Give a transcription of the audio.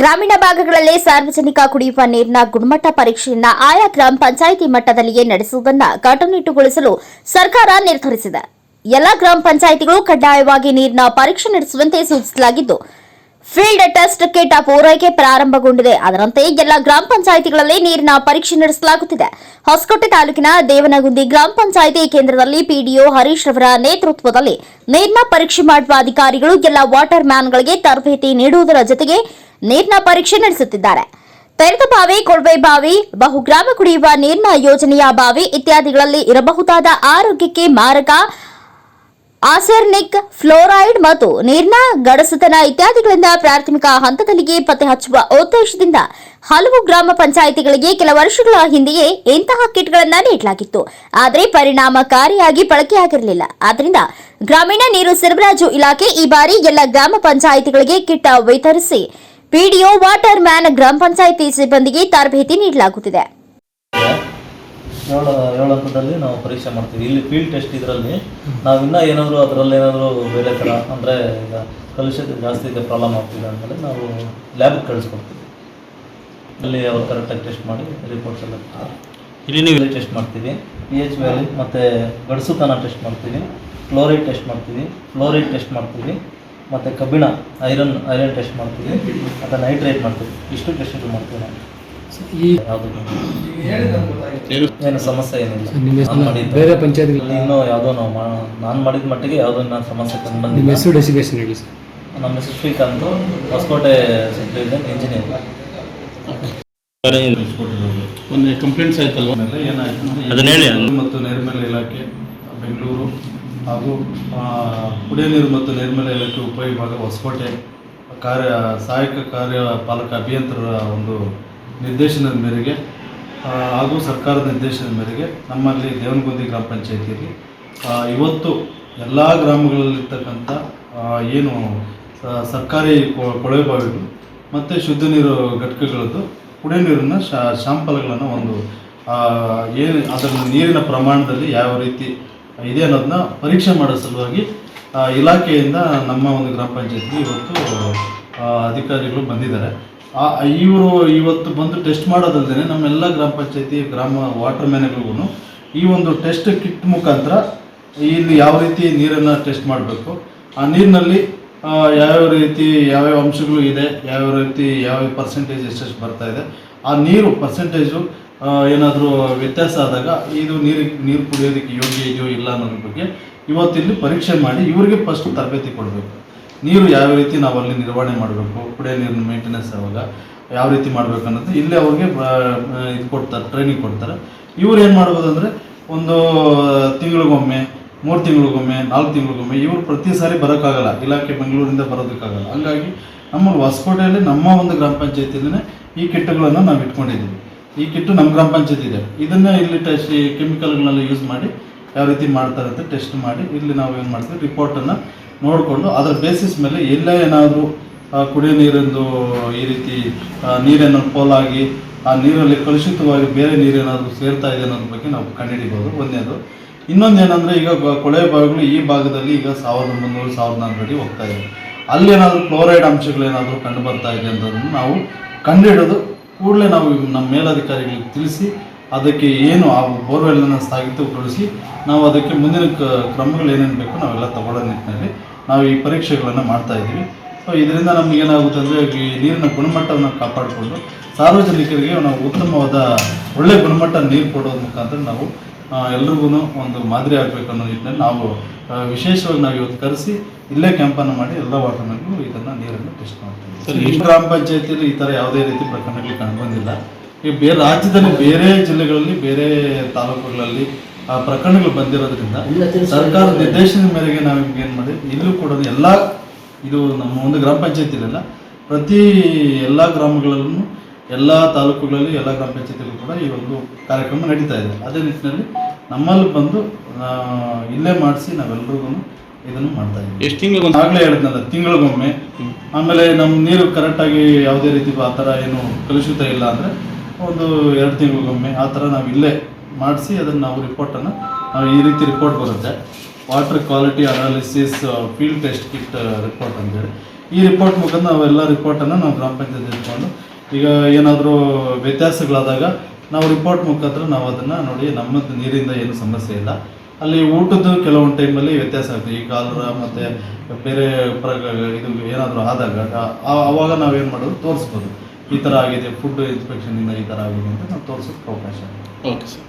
ಗ್ರಾಮೀಣ ಭಾಗಗಳಲ್ಲಿ ಸಾರ್ವಜನಿಕ ಕುಡಿಯುವ ನೀರಿನ ಗುಣಮಟ್ಟ ಪರೀಕ್ಷೆಯನ್ನ ಆಯಾ ಗ್ರಾಮ ಪಂಚಾಯಿತಿ ಮಟ್ಟದಲ್ಲಿಯೇ ನಡೆಸುವುದನ್ನು ಕಟ್ಟುನಿಟ್ಟುಗೊಳಿಸಲು ಸರ್ಕಾರ ನಿರ್ಧರಿಸಿದೆ. ಎಲ್ಲ ಗ್ರಾಮ ಪಂಚಾಯಿತಿಗಳು ಕಡ್ಡಾಯವಾಗಿ ನೀರಿನ ಪರೀಕ್ಷೆ ನಡೆಸುವಂತೆ ಸೂಚಿಸಲಾಗಿದ್ದು, ಫೀಲ್ಡ್ ಟೆಸ್ಟ್ ಕಿಟ್ ಪೂರೈಕೆ ಪ್ರಾರಂಭಗೊಂಡಿದೆ. ಅದರಂತೆ ಎಲ್ಲ ಗ್ರಾಮ ಪಂಚಾಯಿತಿಗಳಲ್ಲಿ ನೀರಿನ ಪರೀಕ್ಷೆ ನಡೆಸಲಾಗುತ್ತಿದೆ. ಹೊಸಕೋಟೆ ತಾಲೂಕಿನ ದೇವನಗುಂದಿ ಗ್ರಾಮ ಪಂಚಾಯಿತಿ ಕೇಂದ್ರದಲ್ಲಿ ಪಿಡಿಒ ಹರೀಶ್ ರವರ ನೇತೃತ್ವದಲ್ಲಿ ನೀರಿನ ಪರೀಕ್ಷೆ ಮಾಡುವ ಅಧಿಕಾರಿಗಳು ಎಲ್ಲ ವಾಟರ್ ಮ್ಯಾನ್ಗಳಿಗೆ ತರಬೇತಿ ನೀಡುವುದರ ಜೊತೆಗೆ ನೀರಿನ ಪರೀಕ್ಷೆ ನಡೆಸುತ್ತಿದ್ದಾರೆ. ತೆರೆದ ಬಾವಿ, ಕೊಳವೆ ಬಾವಿ, ಬಹುಗ್ರಾಮ ಕುಡಿಯುವ ನೀರಿನ ಯೋಜನೆಯ ಬಾವಿ ಇತ್ಯಾದಿಗಳಲ್ಲಿ ಇರಬಹುದಾದ ಆರೋಗ್ಯಕ್ಕೆ ಮಾರಕ ಆಸೆರ್ನಿಕ್ ಫ್ಲೋರೈಡ್ ಮತ್ತು ನೀರಿನ ಗಡಸುತನ ಇತ್ಯಾದಿಗಳಿಂದ ಪ್ರಾಥಮಿಕ ಹಂತದಲ್ಲಿಯೇ ಪತ್ತೆ ಹಚ್ಚುವ ಉದ್ದೇಶದಿಂದ ಹಲವು ಗ್ರಾಮ ಪಂಚಾಯಿತಿಗಳಿಗೆ ಕೆಲ ವರ್ಷಗಳ ಹಿಂದೆಯೇ ಇಂತಹ ಕಿಟ್ಗಳನ್ನು ನೀಡಲಾಗಿತ್ತು. ಆದರೆ ಪರಿಣಾಮಕಾರಿಯಾಗಿ ಬಳಕೆಯಾಗಿರಲಿಲ್ಲ. ಆದ್ದರಿಂದ ಗ್ರಾಮೀಣ ನೀರು ಸರಬರಾಜು ಇಲಾಖೆ ಈ ಬಾರಿ ಎಲ್ಲ ಗ್ರಾಮ ಪಂಚಾಯಿತಿಗಳಿಗೆ ಕಿಟ್ ವಿತರಿಸಿ ಪಿಡಿಒ ವಾಟರ್ ಮ್ಯಾನ್ ಗ್ರಾಮ ಪಂಚಾಯಿತಿ ಸಿಬ್ಬಂದಿಗೆ ತರಬೇತಿ ನೀಡಲಾಗುತ್ತಿದೆ. ಏಳು ಏಳು ಹಂತದಲ್ಲಿ ನಾವು ಪರೀಕ್ಷೆ ಮಾಡ್ತೀವಿ. ಇಲ್ಲಿ ಫೀಲ್ಡ್ ಟೆಸ್ಟ್ ಇದರಲ್ಲಿ ನಾವು ಇನ್ನೂ ಏನಾದರೂ ಅದರಲ್ಲಿ ಏನಾದರೂ ಬೇರೆ ಥರ ಅಂದರೆ ಈಗ ಕಲುಷಿತ ಜಾಸ್ತಿ ಇದೆ ಪ್ರಾಬ್ಲಮ್ ಆಗ್ತಿದೆ ಅಂದಮೇಲೆ ನಾವು ಲ್ಯಾಬ್ಗೆ ಕಳಿಸ್ಕೊಡ್ತೀವಿ. ಅಲ್ಲಿ ಅವ್ರು ಕರೆಕ್ಟಾಗಿ ಟೆಸ್ಟ್ ಮಾಡಿ ರಿಪೋರ್ಟ್ಸ್ ಎಲ್ಲ ಇಲ್ಲಿ ನೀವು ಟೆಸ್ಟ್ ಮಾಡ್ತೀವಿ. ಪಿ ಎಚ್ ವ್ಯಾಲಿ ಮತ್ತು ಗಡಸುತನ ಟೆಸ್ಟ್ ಮಾಡ್ತೀವಿ. ಕ್ಲೋರೈಡ್ ಟೆಸ್ಟ್ ಮಾಡ್ತೀವಿ. ಫ್ಲೋರೈಡ್ ಟೆಸ್ಟ್ ಮಾಡ್ತೀವಿ. ಮತ್ತು ಕಬ್ಬಿಣ ಐರನ್ ಐರನ್ ಟೆಸ್ಟ್ ಮಾಡ್ತೀವಿ. ಮತ್ತು ನೈಟ್ರೇಟ್ ಮಾಡ್ತೀವಿ. ಇಷ್ಟು ಟೆಸ್ಟ್ಗಳು ಮಾಡ್ತೀವಿ ನಾವು. ಈ ಯಾವುದು? ಏನು? ಸಮಸ್ಯೆ ಏನಿಲ್ಲ. ಬೇರೆ ಇನ್ನೂ ಯಾವುದೋ ನಾವು ಮಾ- ನಾನು ಮಾಡಿದ ಮಟ್ಟಿಗೆ ಯಾವುದೋ ನಾನು ಸಮಸ್ಯೆ ಕಂಡು ನಿಮ್ಮ ಬಂದಿಲ್ಲ ಹೆಸರು ಡೆಸಿಗೇಷನ್ ಹೇಳಿ ಸರ್. ನಮ್ಮ ಹೆಸರು ಶ್ರೀಕಾಂತ್. ಹೊಸಕೋಟೆ ಡಿವಿಷನ್ ಇಂಜಿನಿಯರ್ ಒಂದು ಕಂಪ್ಲೇಂಟ್ಸ್ ಆಯ್ತಲ್ವ? ಏನಾಯ್ತು ಅದನ್ನ ಹೇಳಿ. ಮತ್ತು ನೈರ್ಮಲ್ಯ ಇಲಾಖೆ ಬೆಂಗಳೂರು ಹಾಗೂ ಕುಡಿಯ ನೀರು ಮತ್ತು ನೈರ್ಮಲ್ಯ ಇಲಾಖೆ ಉಪವಿಭಾಗ ಹೊಸಕೋಟೆ ಕಾರ್ಯ, ಸಹಾಯಕ ಕಾರ್ಯಪಾಲಕ ಅಭಿಯಂತರರ ಒಂದು ನಿರ್ದೇಶನದ ಮೇರೆಗೆ ಹಾಗೂ ಸರ್ಕಾರದ ನಿರ್ದೇಶನದ ಮೇರೆಗೆ ನಮ್ಮಲ್ಲಿ ದೇವನಗುಂದಿ ಗ್ರಾಮ ಪಂಚಾಯಿತಿಯಲ್ಲಿ ಇವತ್ತು ಎಲ್ಲ ಗ್ರಾಮಗಳಲ್ಲಿರ್ತಕ್ಕಂಥ ಏನು ಸರ್ಕಾರಿ ಕೊಳವೆ ಬಾವಿಗಳು ಮತ್ತು ಶುದ್ಧ ನೀರು ಘಟಕಗಳದ್ದು ಕುಡಿಯ ನೀರಿನ ಶಾ, ಶಾಂಪಲ್ಗಳನ್ನು ಒಂದು ಏನು ಅದರ ನೀರಿನ ಪ್ರಮಾಣದಲ್ಲಿ ಯಾವ ರೀತಿ ಇದೆ ಅನ್ನೋದನ್ನ ಪರೀಕ್ಷೆ ಮಾಡೋ ಸಲುವಾಗಿ ಇಲಾಖೆಯಿಂದ ನಮ್ಮ ಒಂದು ಗ್ರಾಮ ಪಂಚಾಯತ್ಗೆ ಇವತ್ತು ಅಧಿಕಾರಿಗಳು ಬಂದಿದ್ದಾರೆ. ಆ, ಇವರು ಇವತ್ತು ಬಂದು ಟೆಸ್ಟ್ ಮಾಡೋದಲ್ದೇ ನಮ್ಮೆಲ್ಲ ಗ್ರಾಮ ಪಂಚಾಯತಿ, ಗ್ರಾಮ ವಾಟರ್ ಮ್ಯಾನ್ಗಳಿಗೂ ಈ ಒಂದು ಟೆಸ್ಟ್ ಕಿಟ್ ಮುಖಾಂತರ ಇಲ್ಲಿ ಯಾವ ರೀತಿ ನೀರನ್ನು ಟೆಸ್ಟ್ ಮಾಡಬೇಕು, ಆ ನೀರಿನಲ್ಲಿ ಯಾವ್ಯಾವ ರೀತಿ ಯಾವ್ಯಾವ ಅಂಶಗಳು ಇದೆ, ಯಾವ್ಯಾವ ರೀತಿ ಯಾವ್ಯಾವ ಪರ್ಸೆಂಟೇಜ್ ಎಷ್ಟೆಷ್ಟು ಬರ್ತಾ ಇದೆ, ಆ ನೀರು ಪರ್ಸೆಂಟೇಜು ಏನಾದರೂ ವ್ಯತ್ಯಾಸ ಆದಾಗ ಇದು ನೀರಿಗೆ ನೀರು ಕುಡಿಯೋದಕ್ಕೆ ಯೋಗ್ಯ ಇದೆಯೋ ಇಲ್ಲ ಅನ್ನೋದ್ರ ಬಗ್ಗೆ ಇವತ್ತಿಲ್ಲಿ ಪರೀಕ್ಷೆ ಮಾಡಿ ಇವರಿಗೆ ಫಸ್ಟ್ ತರಬೇತಿ ಕೊಡಬೇಕು. ನೀರು ಯಾವ ರೀತಿ ನಾವು ಅಲ್ಲಿ ನಿರ್ವಹಣೆ ಮಾಡಬೇಕು, ಕುಡಿಯೋ ನೀರಿನ ಮೇಂಟೆನೆನ್ಸ್ ಆವಾಗ ಯಾವ ರೀತಿ ಮಾಡಬೇಕು ಅನ್ನೋದು ಇಲ್ಲೇ ಅವ್ರಿಗೆ ಇದು ಕೊಡ್ತಾರೆ ಟ್ರೈನಿಂಗ್ ಕೊಡ್ತಾರೆ. ಇವ್ರು ಏನು ಮಾಡ್ಬೋದು ಅಂದರೆ ಒಂದು ತಿಂಗಳಿಗೊಮ್ಮೆ, ಮೂರು ತಿಂಗಳಿಗೊಮ್ಮೆ, ನಾಲ್ಕು ತಿಂಗಳಿಗೊಮ್ಮೆ ಇವರು ಪ್ರತಿ ಸಾರಿ ಬರೋಕ್ಕಾಗಲ್ಲ, ಇಲಾಖೆ ಬೆಂಗಳೂರಿಂದ ಬರೋದಕ್ಕಾಗಲ್ಲ. ಹಂಗಾಗಿ ನಮ್ಮ ಹೊಸಕೋಟೆಯಲ್ಲಿ ನಮ್ಮ ಒಂದು ಗ್ರಾಮ ಪಂಚಾಯತಿಯಲ್ಲೇ ಈ ಕಿಟ್ಗಳನ್ನು ನಾವು ಇಟ್ಕೊಂಡಿದ್ದೀವಿ. ಈ ಕಿಟ್ಟು ನಮ್ಮ ಗ್ರಾಮ ಪಂಚಾಯತ್ ಇದೆ. ಇದನ್ನ ಇಲ್ಲಿ ಟೆಸ್ಟ್ ಈ ಕೆಮಿಕಲ್ಗಳನ್ನೆಲ್ಲ ಯೂಸ್ ಮಾಡಿ ಯಾವ ರೀತಿ ಮಾಡ್ತಾರೆ ಅಂತ ಟೆಸ್ಟ್ ಮಾಡಿ ಇಲ್ಲಿ ನಾವು ಏನು ಮಾಡ್ತೀವಿ ರಿಪೋರ್ಟನ್ನು ನೋಡಿಕೊಂಡು ಅದರ ಬೇಸಿಸ್ ಮೇಲೆ ಎಲ್ಲೇ ಏನಾದರೂ ಕುಡಿಯೋ ನೀರಿಂದು ಈ ರೀತಿ ನೀರೇನೋ ಪೋಲಾಗಿ ಆ ನೀರಲ್ಲಿ ಕಲುಷಿತವಾಗಿ ಬೇರೆ ನೀರೇನಾದರೂ ಸೇರ್ತಾ ಇದೆ ಅನ್ನೋದ್ರ ಬಗ್ಗೆ ನಾವು ಕಂಡುಹಿಡಿಬೋದು ಒಂದೇದು. ಇನ್ನೊಂದು ಏನಂದರೆ ಈಗ ಕೊಳೆ ಬಾವಿಗಳು ಈ ಭಾಗದಲ್ಲಿ ಈಗ ಸಾವಿರದ ಮುನ್ನೂರು, ಸಾವಿರದ ನಾಲ್ಕು ಅಡಿ ಹೋಗ್ತಾ ಇದೆ. ಅಲ್ಲಿ ಅಲ್ಲೇನಾದರೂ ಕ್ಲೋರೈಡ್ ಅಂಶಗಳೇನಾದರೂ ಕಂಡು ಬರ್ತಾ ಇದೆ ಅನ್ನೋದನ್ನು ನಾವು ಕಂಡುಹಿಡಿದು ಕೂಡಲೇ ನಾವು ನಮ್ಮ ಮೇಲಧಿಕಾರಿಗಳಿಗೆ ತಿಳಿಸಿ, ಅದಕ್ಕೆ ಏನು ಆ ಬೋರ್ವೆಲ್ಲನ್ನು ಸ್ಥಗಿತಗೊಳಿಸಿ, ನಾವು ಅದಕ್ಕೆ ಮುಂದಿನ ಕ್ರಮಗಳು ಏನೇನು ಬೇಕು ನಾವೆಲ್ಲ ತಗೊಳ್ಳೋ ನಿಟ್ಟಿನಲ್ಲಿ ನಾವು ಈ ಪರೀಕ್ಷೆಗಳನ್ನು ಮಾಡ್ತಾ ಇದ್ದೀವಿ. ಸೊ ಇದರಿಂದ ನಮ್ಗೆ ಏನಾಗುತ್ತೆ ಅಂದರೆ ಈ ನೀರಿನ ಗುಣಮಟ್ಟವನ್ನು ಕಾಪಾಡಿಕೊಂಡು ಸಾರ್ವಜನಿಕರಿಗೆ ನಾವು ಉತ್ತಮವಾದ ಒಳ್ಳೆಯ ಗುಣಮಟ್ಟ ನೀರು ಕೊಡೋದ್ರ ಮುಖಾಂತರ ನಾವು ಎಲ್ರಿಗೂ ಒಂದು ಮಾದರಿ ಆಗಬೇಕು ಅನ್ನೋ ನಿಟ್ಟಿನಲ್ಲಿ ನಾವು ವಿಶೇಷವಾಗಿ ನಾವು ಇವತ್ತು ಕರೆಸಿ ಇಲ್ಲೇ ಕ್ಯಾಂಪನ್ನು ಮಾಡಿ ಎಲ್ಲ ವಾರ್ಡ್ನಲ್ಲೂ ಇದನ್ನು ನೀರನ್ನು ಟೆಸ್ಟ್ ಮಾಡ್ತೀವಿ. ಈ ಗ್ರಾಮ ಪಂಚಾಯತಿಯಲ್ಲಿ ಈ ಥರ ಯಾವುದೇ ರೀತಿ ಪ್ರಕರಣಗಳು ಕಂಡುಬಂದಿಲ್ಲ ಈ ಬೇರೆ ರಾಜ್ಯದಲ್ಲಿ ಬೇರೆ ಜಿಲ್ಲೆಗಳಲ್ಲಿ ಬೇರೆ ತಾಲೂಕುಗಳಲ್ಲಿ ಆ ಪ್ರಕರಣಗಳು ಬಂದಿರೋದ್ರಿಂದ ಸರ್ಕಾರದ ನಿರ್ದೇಶನದ ಮೇರೆಗೆ ನಾವು ಏನು ಮಾಡಿ ಇಲ್ಲೂ ಕೂಡ ಎಲ್ಲ ಇದು ನಮ್ಮ ಒಂದು ಗ್ರಾಮ ಪಂಚಾಯತಿಲೆಲ್ಲ ಪ್ರತಿ ಎಲ್ಲ ಗ್ರಾಮಗಳಲ್ಲೂ ಎಲ್ಲ ತಾಲೂಕುಗಳಲ್ಲಿ ಎಲ್ಲ ಗ್ರಾಮ ಪಂಚಾಯತಿಗಳು ಕೂಡ ಈ ಒಂದು ಕಾರ್ಯಕ್ರಮ ನಡೀತಾ ಇದೆ. ಅದೇ ನಿಟ್ಟಿನಲ್ಲಿ ನಮ್ಮಲ್ಲಿ ಬಂದು ಇಲ್ಲೇ ಮಾಡಿಸಿ ನಾವೆಲ್ಲರಿಗೂ ಇದನ್ನು ಮಾಡ್ತಾ ಇದ್ದೀವಿ ಎಷ್ಟು ತಿಂಗಳು ಆಗಲೇ ಹೇಳಿದ್ನಲ್ಲ ತಿಂಗಳಿಗೊಮ್ಮೆ. ಆಮೇಲೆ ನಮ್ಮ ನೀರು ಕರೆಕ್ಟಾಗಿ ಯಾವುದೇ ರೀತಿ ಆ ಥರ ಏನು ಕಲುಷಿತ ಇಲ್ಲ ಅಂದರೆ ಒಂದು ಎರಡು ತಿಂಗಳಿಗೊಮ್ಮೆ ಆ ಥರ ನಾವು ಇಲ್ಲೇ ಮಾಡಿಸಿ ಅದನ್ನು ನಾವು ರಿಪೋರ್ಟನ್ನು ನಾವು ಈ ರೀತಿ ರಿಪೋರ್ಟ್ ಬರುತ್ತೆ. Water quality analysis field test kit report ಅಂತೇಳಿ. ಈ ರಿಪೋರ್ಟ್ ಮುಖಾಂತರ ನಾವೆಲ್ಲ ರಿಪೋರ್ಟನ್ನು ನಾವು ಗ್ರಾಮ ಪಂಚಾಯತ್ ಇಟ್ಕೊಂಡು ಈಗ ಏನಾದರೂ ವ್ಯತ್ಯಾಸಗಳಾದಾಗ ನಾವು ರಿಪೋರ್ಟ್ ಮುಖಾಂತರ ನಾವು ಅದನ್ನು ನೋಡಿ ನಮ್ಮದು ನೀರಿಂದ ಏನು ಸಮಸ್ಯೆ ಇಲ್ಲ. ಅಲ್ಲಿ ಊಟದ್ದು ಕೆಲವೊಂದು ಟೈಮಲ್ಲಿ ವ್ಯತ್ಯಾಸ ಆಗ್ತದೆ. ಈ ಕಾಲರ ಮತ್ತು ಬೇರೆ ಇದು ಏನಾದರೂ ಆದಾಗ ಆವಾಗ ನಾವೇನು ಮಾಡೋದು? ತೋರಿಸ್ಬೋದು. ಈ ಥರ ಆಗಿದೆ ಫುಡ್ ಇನ್ಸ್ಪೆಕ್ಷನಿಂದ ಈ ಥರ ಆಗಿದೆ ಅಂತ ನಾವು ತೋರಿಸೋಕ್ಕೆ ಅವಕಾಶ. Okay sir